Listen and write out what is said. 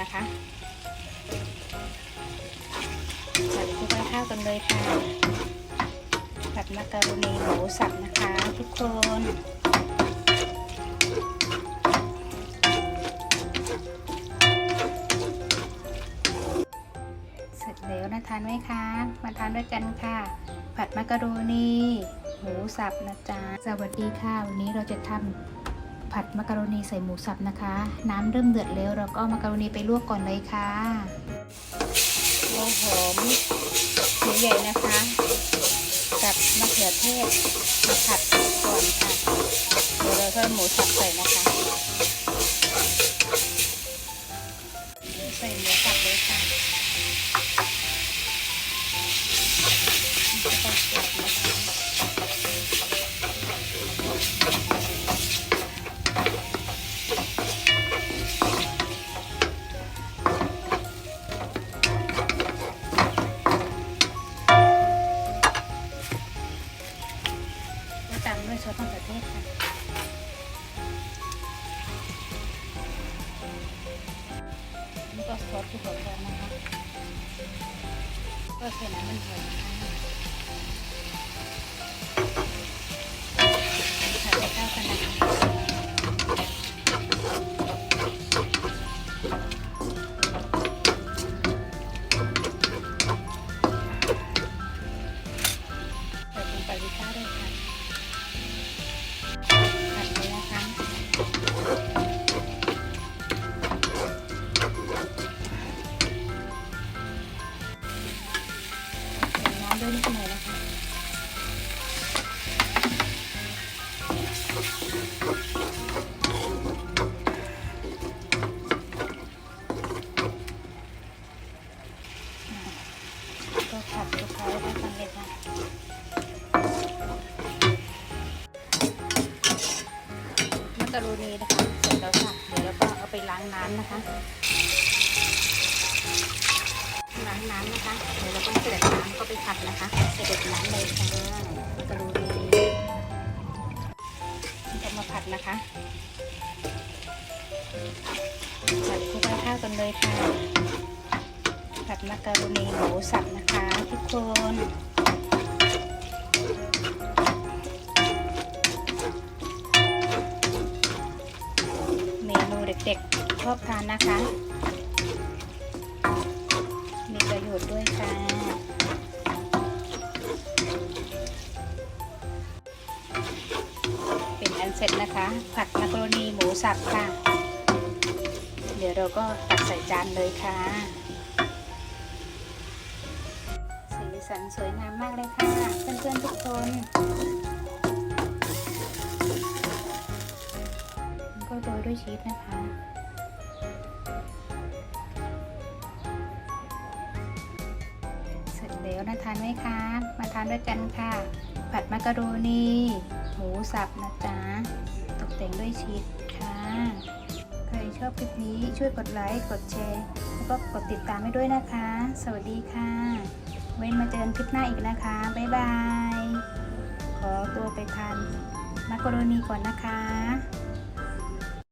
นะคะผัดคลุกให้เข้ากันเลยค่ะผัดมักกะโรนีหมูสับนะคะทุกคนเสร็จแล้วนะทานไหมคะมาทานด้วยกันค่ะ ผัดมักกะโรนีหมูสับนะจ๊ะสวัสดีค่ะ วันนี้เราจะทำ ผัดมักกะโรนีใส่หมูสับนะคะ น้ำเริ่มเดือดแล้วเราก็เอามักกะโรนีไปลวกก่อนเลยค่ะโอ้หอมหมูใหญ่นะคะ กับมะเขือเทศมาผัดก่อนค่ะเดี๋ยวเราเพิ่มหมูสับใส่นะคะ ใส่หมูสับเลยค่ะามด้วยซอสมะเขือเทศค่ะนี่ก็ซอสที่หัวทองนะคะก็ใส่น้ำมันหอยนะคะ ก็ผัดคลุกเคล้าให้เข้ากันะมักกะโรนีนะคะ เสร็จแล้วค่ะ เดี๋ยวเราก็เอาไปล้างน้ำนะคะ ล้างน้ำนะคะ เดี๋ยวเราก็เสด็จน้ำก็ไปผัดนะคะ เสด็จน้ำเลยค่ะมักกะโรนีจะมาผัดนะคะผัดคลุกให้เข้ากันเลยค่ะ ผัดมักกะโรนีหมูสับนะคะทุกคนเมนูเด็กๆชอบทานนะคะ มีประโยชน์ด้วยค่ะเป็นอันเสร็จนะคะ ผัดมักกะโรนีหมูสับค่ะ เดี๋ยวเราก็ตักใส่จานเลยค่ะ สันสวยงามมากเลยค่ะ เพื่อนๆทุกคนก็โรยด้วยชีสนะคะเสร็จแล้วนะทานไหมคะ มาทานด้วยกันค่ะ ผัดมักกะโรนีหมูสับนะจ๊ะ ตกแต่งด้วยชีสค่ะใครชอบคลิปนี้ช่วยกดไลค์ กดแชร์ แล้วก็กดติดตามให้ด้วยนะคะ สวัสดีค่ะ ไว้มาเจอกันคลิปหน้าอีกนะคะ บ๊ายบาย ขอตัวไปทานมักกะโรนีก่อนนะคะ